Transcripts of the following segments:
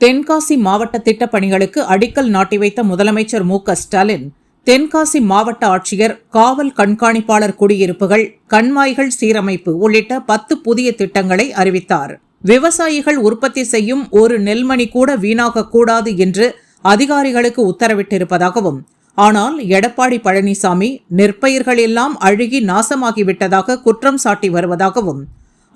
தென்காசி மாவட்ட திட்டப் பணிகளுக்கு அடிக்கல் நாட்டி வைத்த முதலமைச்சர் மு க ஸ்டாலின் தென்காசி மாவட்ட ஆட்சியர் காவல் கண்காணிப்பாளர் குடியிருப்புகள் கண்மாய்கள் சீரமைப்பு உள்ளிட்ட பத்து புதிய திட்டங்களை அறிவித்தார். விவசாயிகள் உற்பத்தி செய்யும் ஒரு நெல்மணி கூட வீணாகக்கூடாது என்று அதிகாரிகளுக்கு உத்தரவிட்டிருப்பதாகவும் ஆனால் எடப்பாடி பழனிசாமி நெற்பயிர்கள் எல்லாம் அழுகி நாசமாகிவிட்டதாக குற்றம் சாட்டி வருவதாகவும்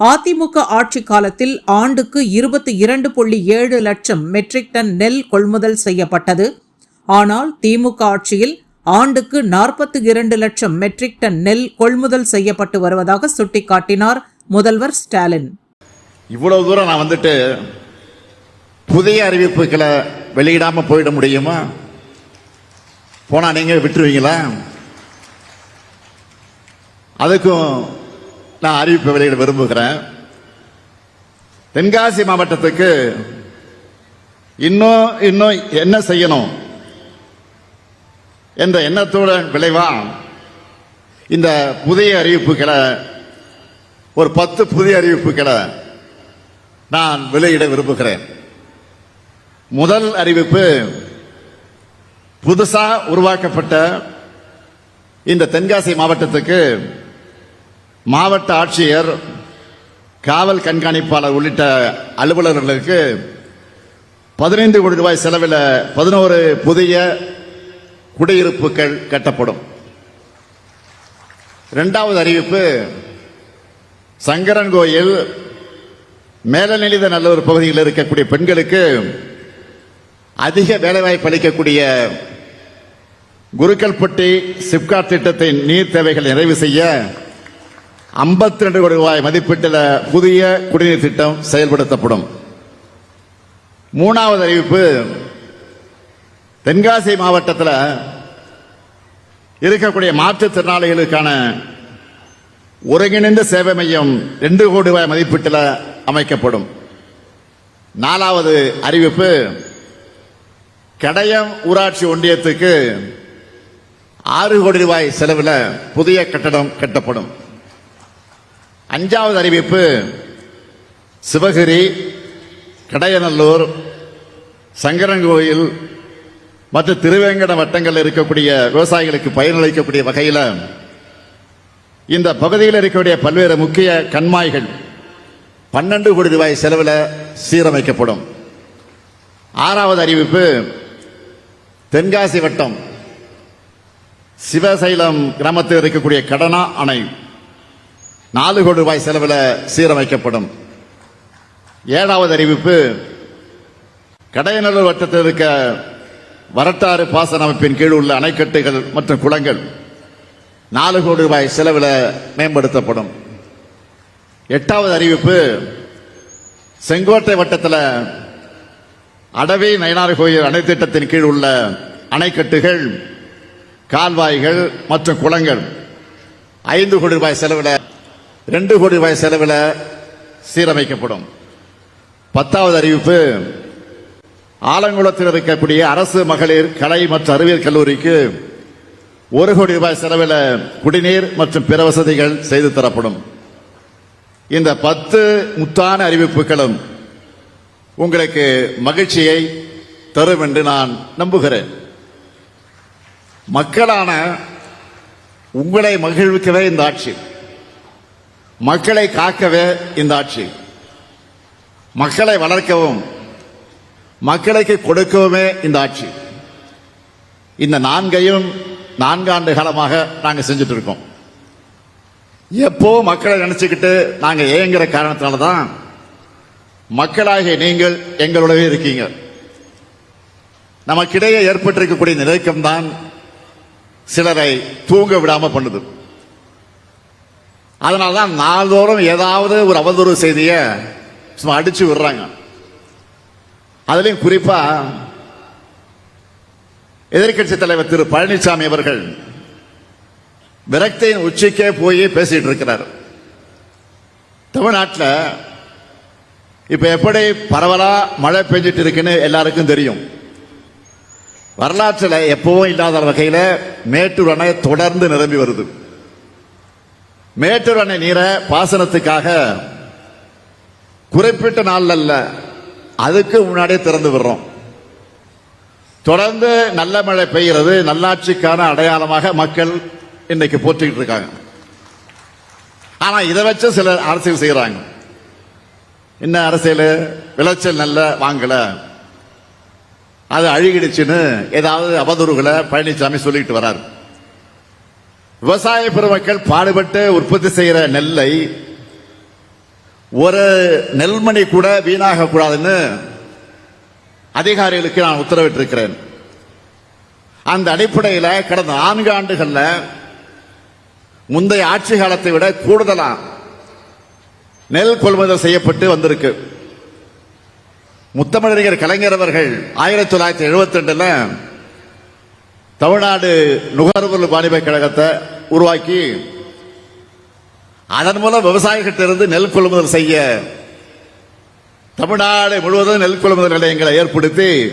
அதிமுக ஆட்சி காலத்தில் ஆண்டுக்கு இருபத்தி இரண்டு புள்ளி ஏழு லட்சம் மெட்ரிக் டன் நெல் கொள்முதல் செய்யப்பட்டது. ஆனால் திமுக ஆட்சியில் ஆண்டுக்கு நாற்பத்தி இரண்டு லட்சம் மெட்ரிக் டன் நெல் கொள்முதல் செய்யப்பட்டு வருவதாக சுட்டிக்காட்டினார் முதல்வர் ஸ்டாலின். இவ்வளவு தூரம் நான் வந்துட்டு புதிய அறிவிப்புகளை வெளியிடாம போயிட முடியுமா? போனா நீங்க விட்டுருவீங்களா? அதுக்கும் நான் அறிவிப்பு வெளியிட விரும்புகிறேன். தென்காசி மாவட்டத்துக்கு இன்னும் இன்னும் என்ன செய்யணும்? என்ற எண்ணத்தோட விளைவா இந்த புதிய அறிவிப்புகளை ஒரு பத்து புதிய அறிவிப்புகளை நான் வெளியிட விரும்புகிறேன். முதல் அறிவிப்பு புதுசாக உருவாக்கப்பட்ட இந்த தென்காசி மாவட்டத்துக்கு மாவட்ட ஆட்சியர் காவல் கண்காணிப்பாளர் உள்ளிட்ட அலுவலர்களுக்கு பதினைந்து கோடி ரூபாய் செலவில் பதினோரு புதிய குடியிருப்புகள் கட்டப்படும். இரண்டாவது அறிவிப்பு சங்கரன் கோயில் மேலநிலைத நல்லூர் பகுதியில் இருக்கக்கூடிய பெண்களுக்கு அதிக வேலைவாய்ப்பு அளிக்கக்கூடிய குருக்கல்பட்டி சிப்காட் திட்டத்தின் நீர் தேவைகள் நிறைவு செய்ய 52 ரெண்டு கோடி ரூபாய் மதிப்பீட்டில் புதிய குடிநீர் திட்டம் செயல்படுத்தப்படும். மூணாவது அறிவிப்பு தென்காசி மாவட்டத்தில் இருக்கக்கூடிய மாற்றுத்திறனாளிகளுக்கான ஒருங்கிணைந்த சேவை மையம் ரெண்டு கோடி ரூபாய் மதிப்பீட்டில் அமைக்கப்படும். நாலாவது அறிவிப்பு கடையம் ஊராட்சி ஒன்றியத்துக்கு ஆறு கோடி ரூபாய் செலவில் புதிய கட்டடம் கட்டப்படும். அஞ்சாவது அறிவிப்பு சிவகிரி கடையநல்லூர் சங்கரன்கோயில் மற்றும் திருவேங்கட வட்டங்களில் இருக்கக்கூடிய விவசாயிகளுக்கு பயனளிக்கக்கூடிய வகையில் இந்த பகுதியில் இருக்கக்கூடிய பல்வேறு முக்கிய கண்மாய்கள் பன்னெண்டு கோடி ரூபாய் செலவில் சீரமைக்கப்படும். ஆறாவது அறிவிப்பு தென்காசி வட்டம் சிவசைலம் கிராமத்தில் இருக்கக்கூடிய கடனா அணை. நாலு கோடி ரூபாய் செலவில் சீரமைக்கப்படும். ஏழாவது அறிவிப்பு கடையநல்லூர் வட்டத்தில் இருக்க வரட்டாறு பாசன அமைப்பின் கீழ் உள்ள அணைக்கட்டுகள் மற்றும் குளங்கள் நாலு கோடி ரூபாய் செலவில் மேம்படுத்தப்படும். எட்டாவது அறிவிப்பு செங்கோட்டை வட்டத்தில் அடவி நயனார் கோயில் அணை திட்டத்தின் கீழ் உள்ள அணைக்கட்டுகள் கால்வாய்கள் மற்றும் குளங்கள் ஐந்து கோடி ரூபாய் செலவில் ரெண்டு கோடி ரூபாய் செலவில் சீரமைக்கப்படும். பத்தாவது அறிவிப்பு ஆலங்குளத்தில் இருக்கக்கூடிய அரசு மகளிர் கலை மற்றும் அறிவியல் கல்லூரிக்கு ஒரு கோடி ரூபாய் செலவில் குடிநீர் மற்றும் பிற வசதிகள் செய்து தரப்படும். இந்த பத்து முத்தான அறிவிப்புகளும் உங்களுக்கு மகிழ்ச்சியை தரும் என்று நான் நம்புகிறேன். மக்களான உங்களை மகிழ்விக்கவே இந்த ஆட்சி. மக்களை காக்கவே இந்த ஆட்சி. மக்களை வளர்க்கவும் மக்களுக்கு கொடுக்கவுமே இந்த ஆட்சி. இந்த நான்கையும் நான்காண்டு காலமாக நாங்கள் செஞ்சுட்டு இருக்கோம் எப்போ மக்களை நினைச்சுக்கிட்டு நாங்கள் ஏங்குற காரணத்தினால தான் மக்களாகிய நீங்கள் எங்களோடவே இருக்கீங்க. நமக்கிடையே ஏற்பட்டிருக்கக்கூடிய நிலைக்கம் தான் சிலரை தூங்க விடாமல் பண்ணுது. அதனால தான் நாள்தோறும் ஏதாவது ஒரு அவதூறு செய்தியை சும்மா அடிச்சு விடுறாங்க. அதுலேயும் குறிப்பா எதிர்க்கட்சி தலைவர் திரு பழனிசாமி அவர்கள் விரக்தியின் உச்சிக்கே போய் பேசிட்டு இருக்கிறார். தமிழ்நாட்டில் இப்ப எப்படி பரவலா மழை பெஞ்சிட்டு இருக்குன்னு எல்லாருக்கும் தெரியும். வரலாற்றில் எப்பவும் இல்லாத வகையில் மேட்டூர் அணை தொடர்ந்து நிரம்பி வருது. மேட்டூர் அணை நீரை பாசனத்துக்காக குறிப்பிட்ட நாள் அல்ல அதுக்கு முன்னாடியே திறந்து விடுறோம். தொடர்ந்து நல்ல மழை பெய்கிறது நல்லாட்சிக்கான அடையாளமாக மக்கள் இன்னைக்கு போற்றிக்கிட்டு இருக்காங்க. ஆனா இதை வச்சு சில அரசியல் செய்யறாங்க என்ன அரசியல்? விளைச்சல் நல்ல வாங்கல. அது அழுகிடுச்சுன்னு ஏதாவது அவதூறுகளை பழனிசாமி சொல்லிட்டு வரார். விவசாய பெருமக்கள் பாடுபட்டு உற்பத்தி செய்கிற நெல்லை ஒரு நெல்மணி கூட வீணாக கூடாதுன்னு அதிகாரிகளுக்கு நான் உத்தரவிட்டிருக்கிறேன். அந்த அடிப்படையில் கடந்த நான்கு ஆண்டுகளில் முந்தைய ஆட்சி காலத்தை விட கூடுதலாக நெல் கொள்முதல் செய்யப்பட்டு வந்திருக்கு. முத்தமிழறிஞர் கலைஞர் அவர்கள் ஆயிரத்தி தொள்ளாயிரத்தி எழுபத்தி ரெண்டுல தமிழ்நாடு நுகர்வோர் வாணிப கழகத்தை உருவாக்கி அதன் மூலம் விவசாயிகிட்ட இருந்து நெல் கொள்முதல் செய்ய தமிழ்நாடு முழுவதும் நெல் கொள்முதல் நிலையங்களை ஏற்படுத்தி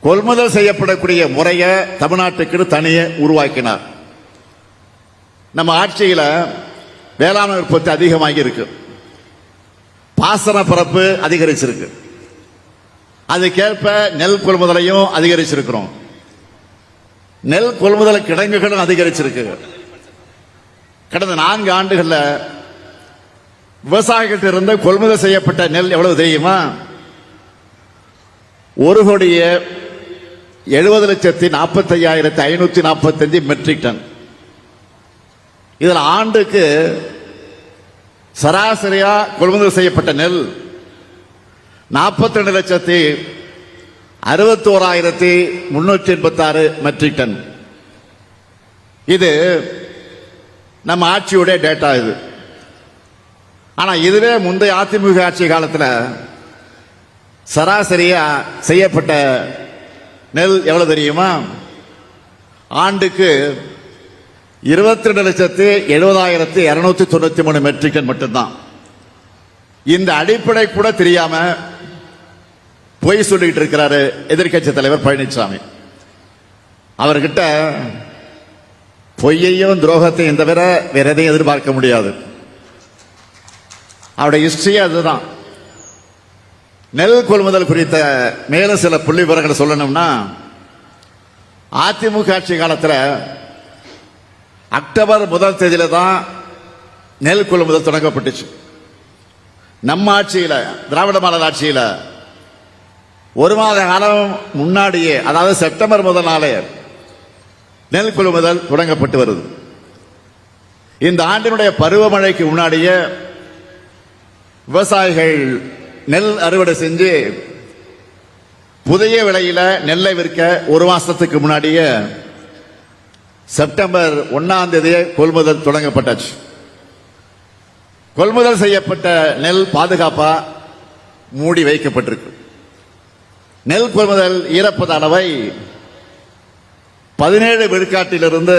கொள்முதல் செய்யப்படக்கூடிய முறையை தமிழ்நாட்டுக்கு தனியே உருவாக்கினார். நம்ம ஆட்சியில் வேளாண் உற்பத்தி அதிகமாகி இருக்கு. பாசன பரப்பு அதிகரிச்சிருக்கு. அதுக்கேற்ப நெல் கொள்முதலையும் அதிகரிச்சிருக்கிறோம். நெல் கொள்முதல் கிடங்குகளும் அதிகரிச்சிருக்கு. கடந்த நான்கு ஆண்டுகள்ல விவசாயிகிட்ட இருந்து கொள்முதல் செய்யப்பட்ட நெல் எவ்வளவு தெரியுமா? ஒரு கோடிய எழுபது லட்சத்தி நாற்பத்தி ஐயாயிரத்தி ஐநூத்தி நாற்பத்தஞ்சு மெட்ரிக் டன். இதில் ஆண்டுக்கு சராசரியா கொள்முதல் செய்யப்பட்ட நெல் நாற்பத்தி ரெண்டு லட்சத்தி அறுபத்தோராயிரத்தி முன்னூற்றி எண்பத்தி ஆறு மெட்ரிக் டன் இது நம்ம ஆட்சியுடைய டேட்டா இது. ஆனா இதுவே முந்தைய அதிமுக ஆட்சி காலத்தில் சராசரியா செய்யப்பட்ட நெல் எவ்வளவு தெரியுமா? ஆண்டுக்கு இருபத்தி ரெண்டு லட்சத்து எழுபதாயிரத்தி இருநூத்தி தொண்ணூத்தி மூணு மெட்ரிக் டன் மட்டும்தான். இந்த அடிப்படை கூட தெரியாம பொய் சொல்லிட்டு இருக்கிறாரு எதிர்க்கட்சி தலைவர் பழனிசாமி அவர்கிட்ட பொய்யையும் துரோகத்தையும் தவிர வேற எதையும் எதிர்பார்க்க முடியாது. அவருடைய ஹிஸ்டரியே அதுதான். நெல் கொள்முதல் குறித்த மேலும் சில புள்ளி விவரங்களை சொல்லணும்னா அதிமுக ஆட்சி காலத்தில் அக்டோபர் முதல் தேதியில தான் நெல் கொள்முதல் தொடங்கப்பட்டுச்சு. நம்ம ஆட்சியில் திராவிட மாடல் ஆட்சியில் ஒரு மாத காலம் முன்னாடியே அதாவது செப்டம்பர் முதல் நாளே நெல் கொள்முதல் தொடங்கப்பட்டு வருது. இந்த ஆண்டினுடைய பருவமழைக்கு முன்னாடியே விவசாயிகள் நெல் அறுவடை செஞ்சு புதிய விலையில நெல்லை விற்க ஒரு மாசத்துக்கு முன்னாடியே செப்டம்பர் ஒன்னாம் தேதியே கொள்முதல் தொடங்கப்பட்டாச்சு. கொள்முதல் செய்யப்பட்ட நெல் பாதுகாப்பா மூடி வைக்கப்பட்டிருக்கு. நெல் கொள்முதல் ஈரப்பத அளவை பதினேழு விழுக்காட்டிலிருந்து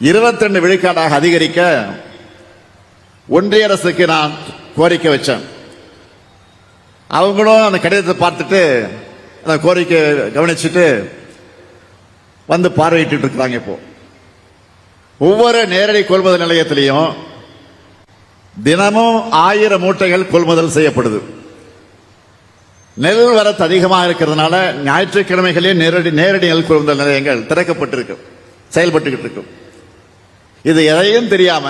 இருபத்தி ரெண்டு விழுக்காடாக அதிகரிக்க ஒன்றிய அரசுக்கு நான் கோரிக்கை வச்சேன். அவங்களும் அந்த கடிதத்தை பார்த்துட்டு அந்த கோரிக்கை கவனிச்சுட்டு வந்து பார்வையிட்டு இருக்கிறாங்க இப்போ. ஒவ்வொரு நேரடி கொள்முதல் நிலையத்திலையும் தினமும் ஆயிரம் மூட்டைகள் கொள்முதல் செய்யப்படுது. நெல் வரத்து அதிகமாக இருக்கிறதுனால ஞாயிற்றுக்கிழமைகளே நேரடி நேரடி நெல் கொள்முதல் நிலையங்கள் திறக்கப்பட்டிருக்கு செயல்பட்டுக்கிட்டு இருக்கும் இது எதையும் தெரியாம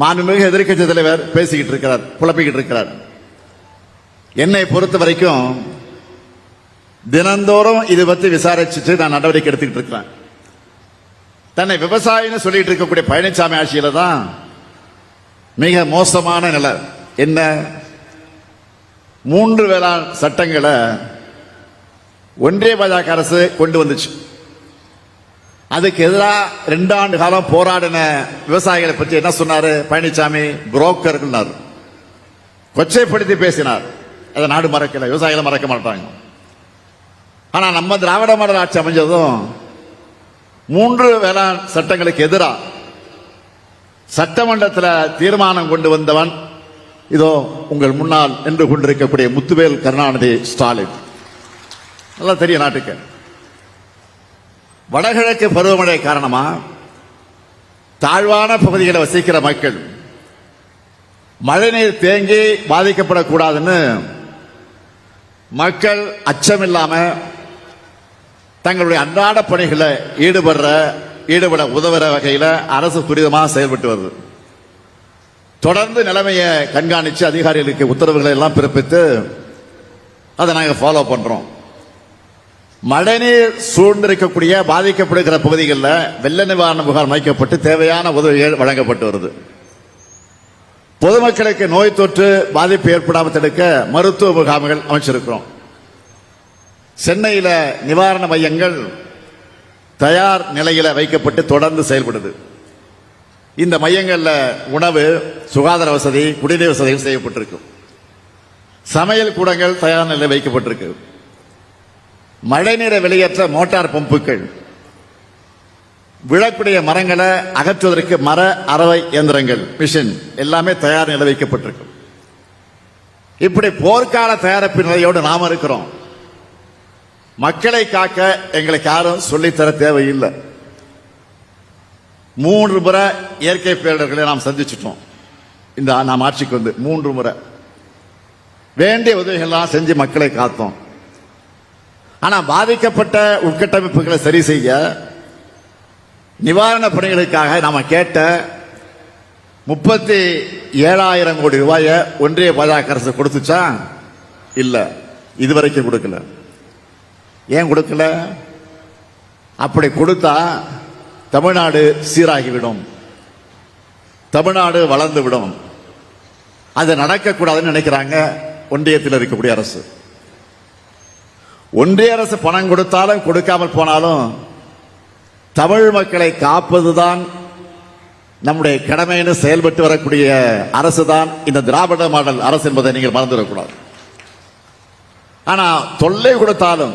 மாண்புமிகு எதிர்க்கட்சி தலைவர் பேசிக்கிட்டு இருக்கிறார் குழப்பிக்கிட்டு இருக்கிறார். என்னை பொறுத்த வரைக்கும் தினந்தோறும் இது பற்றி விசாரிச்சுட்டு நான் நடவடிக்கை எடுத்துக்கிட்டு இருக்கிறேன். தன்னை விவசாயின்னு சொல்லிட்டு இருக்கக்கூடிய பழனிசாமி ஆட்சியில தான் மிக மோசமான நிலை. என்ன? மூன்று வேளாண் சட்டங்களை ஒன்றிய பாஜக அரசு கொண்டு வந்துச்சு. அதுக்கு எதிராக ரெண்டு ஆண்டு காலம் போராடின விவசாயிகளை பற்றி என்ன சொன்னார்? பழனிசாமி புரோக்கர்கள் கொச்சைப்படுத்தி பேசினார். அதை நாடு மறக்கல விவசாயிகளை மறக்க மாட்டாங்க. ஆனால் நம்ம திராவிட மாடல் ஆட்சி அமைஞ்சதும் மூன்று வேளாண் சட்டங்களுக்கு எதிராக சட்டமன்றத்தில் தீர்மானம் கொண்டு வந்தவன் இதோ உங்கள் முன்னால் நின்று கொண்டிருக்கக்கூடிய முத்துவேல் கருணாநிதி ஸ்டாலின். நல்லா தெரியும் நாட்டுக்கு. வடகிழக்கு பருவமழை காரணமா? தாழ்வான பகுதிகளை வசிக்கிற மக்கள் மழைநீர் தேங்கி பாதிக்கப்படக்கூடாதுன்னு மக்கள் அச்சமில்லாம தங்களுடைய அன்றாட பணிகளை ஈடுபடுற ஈடுபட உதவுற வகையில் அரசு துரிதமாக செயல்பட்டு வருது. தொடர்ந்து நிலைமையை கண்காணித்து அதிகாரிகளுக்கு உத்தரவுகளை எல்லாம் பிறப்பித்து அதை நாங்கள் ஃபாலோ பண்ணுறோம் மழைநீர் சூழ்ந்திருக்கக்கூடிய பாதிக்கப்படுகிற பகுதிகளில் வெள்ள நிவாரண முகாம் அமைக்கப்பட்டு தேவையான உதவிகள் வழங்கப்பட்டு வருது. பொதுமக்களுக்கு நோய் தொற்று பாதிப்பு ஏற்படாமல் தடுக்க மருத்துவ முகாம்கள் அமைச்சிருக்கிறோம். சென்னையில் நிவாரண மையங்கள் தயார் நிலையில் வைக்கப்பட்டு தொடர்ந்து செயல்படுது. இந்த மையங்களில் உணவு சுகாதார வசதி குடிநீர் வசதிகள் செய்யப்பட்டிருக்கும் சமையல் கூடங்கள் தயார் நிலை வைக்கப்பட்டிருக்கு. மழைநீரை வெளியேற்ற மோட்டார் பம்புகள். விழக்கூடிய மரங்களை அகற்றுவதற்கு மர அறவை இயந்திரங்கள் மிஷின் எல்லாமே தயார் நிலை வைக்கப்பட்டிருக்கு. இப்படி போர்க்கால தயாரிப்பு நிலையோடு நாம இருக்கிறோம். மக்களை காக்க எங்களுக்கு யாரும் சொல்லித்தர தேவையில்லை. மூன்று முறை இயற்கை பேரிடர்களை நாம் சந்திச்சிட்டோம். இந்த நாம் ஆட்சிக்கு வந்து மூன்று முறை. வேண்டிய உதவிகள்லாம் செஞ்சு மக்களை காத்தோம். ஆனால் பாதிக்கப்பட்ட உட்கட்டமைப்புகளை சரி செய்ய நிவாரணப் பணிகளுக்காக நாம் கேட்ட முப்பத்தி ஏழாயிரம் கோடி ரூபாயை ஒன்றிய பாஜக அரசு கொடுத்துச்சா? இல்லை. இதுவரைக்கும் கொடுக்கல. ஏன் கொடுக்கல? அப்படி கொடுத்தா தமிழ்நாடு சீராகிவிடும். தமிழ்நாடு வளர்ந்து விடும் அது நடக்கக்கூடாதுன்னு நினைக்கிறாங்க ஒன்றியத்தில் இருக்கக்கூடிய அரசு. ஒன்றிய அரசு பணம் கொடுத்தாலும் கொடுக்காமல் போனாலும் தமிழ் மக்களை காப்பதுதான் நம்முடைய கடமைன்னு செயல்பட்டு வரக்கூடிய அரசு தான் இந்த திராவிட மாடல் அரசு என்பதை நீங்கள் மறந்துவிடக்கூடாது. ஆனால் தொல்லை கொடுத்தாலும்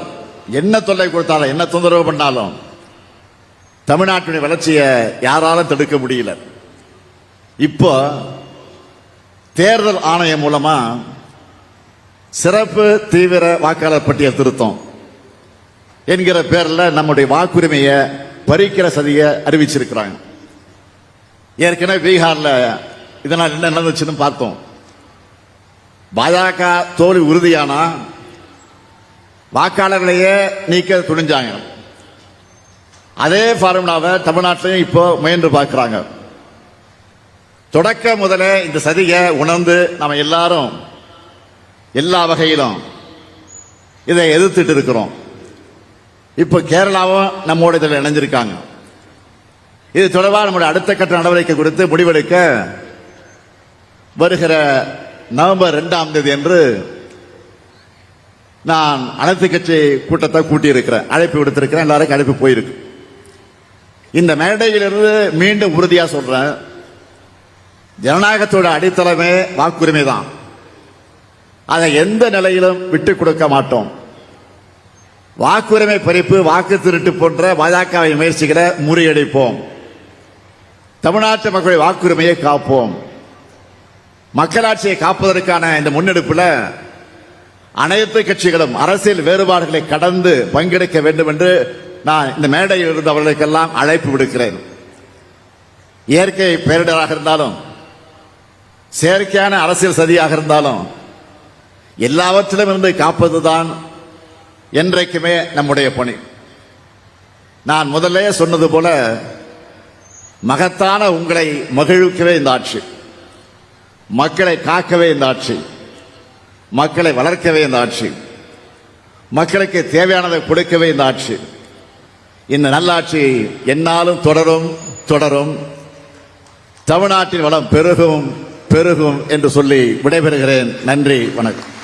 என்ன தொல்லை கொடுத்தாலும் என்ன தொந்தரவு பண்ணாலும் தமிழ்நாட்டுடைய வளர்ச்சியை யாராலும் தடுக்க முடியல. இப்போ தேர்தல் ஆணையம் மூலமா சிறப்பு தீவிர வாக்காளர் பட்டியல் திருத்தம் என்கிற பேரில் நம்முடைய வாக்குரிமையை பறிக்கிற சதியை அறிவிச்சிருக்கிறாங்க. ஏற்கனவே பீகாரில் இதனால் என்ன நடந்துச்சுன்னு பார்த்தோம். பாஜக தோல்வி உறுதியானா வாக்காளர்களையே நீக்க துணிஞ்சாங்க. அதே ஃபார்முலாவை தமிழ்நாட்டிலையும் இப்போ முயன்று பார்க்கிறாங்க. தொடக்க முதலே இந்த சதியை உணர்ந்து நம்ம எல்லாரும் எல்லா வகையிலும் இதை எதிர்த்துட்டு இருக்கிறோம். இப்போ கேரளாவும் நம்மோட இதில் இணைஞ்சிருக்காங்க. இது தொடர்பாக நம்முடைய அடுத்த கட்ட நடவடிக்கை குறித்து முடிவெடுக்க வருகிற நவம்பர் ரெண்டாம் தேதி என்று நான் அனைத்து கட்சி கூட்டத்தை கூட்டியிருக்கிறேன். அழைப்பு விடுத்திருக்கிறேன். எல்லாருக்கும் அழைப்பு போயிருக்கு. இந்த மேடையிலிருந்து மீண்டும் உறுதியா சொல்றேன். ஜனநாயகத்தோட அடித்தளமே வாக்குரிமை தான். அதை எந்த நிலையிலும் விட்டு கொடுக்க மாட்டோம். வாக்குரிமை பறிப்பு வாக்கு திருட்டு போன்ற பாஜகவை முயற்சிகளை முறியடிப்போம். தமிழ்நாட்டு மக்களுடைய வாக்குரிமையை காப்போம். மக்களாட்சியை காப்பதற்கான இந்த முன்னெடுப்பில் அனைத்து கட்சிகளும் அரசியல் வேறுபாடுகளை கடந்து பங்கெடுக்க வேண்டும் என்று நான் இந்த மேடையில் இருந்தவர்களுக்கெல்லாம் அழைப்பு விடுக்கிறேன். இயற்கை பேரிடராக இருந்தாலும் செயற்கையான அரசியல் சதியாக இருந்தாலும் எல்லாவற்றிலும் இருந்து காப்பதுதான் என்றைக்குமே நம்முடைய பணி. நான் முதல்ல சொன்னது போல மகத்தான உங்களை மகிழ்விக்கவே இந்த ஆட்சி. மக்களை காக்கவே இந்த ஆட்சி. மக்களை வளர்க்கவே இந்த ஆட்சி. மக்களுக்கு தேவையானதை கொடுக்கவே இந்த ஆட்சி. இந்த நல்லாட்சி என்னாலும் தொடரும் தொடரும். தமிழ்நாட்டின் வளம் பெருகும் பெருகும் என்று சொல்லி விடைபெறுகிறேன். நன்றி வணக்கம்.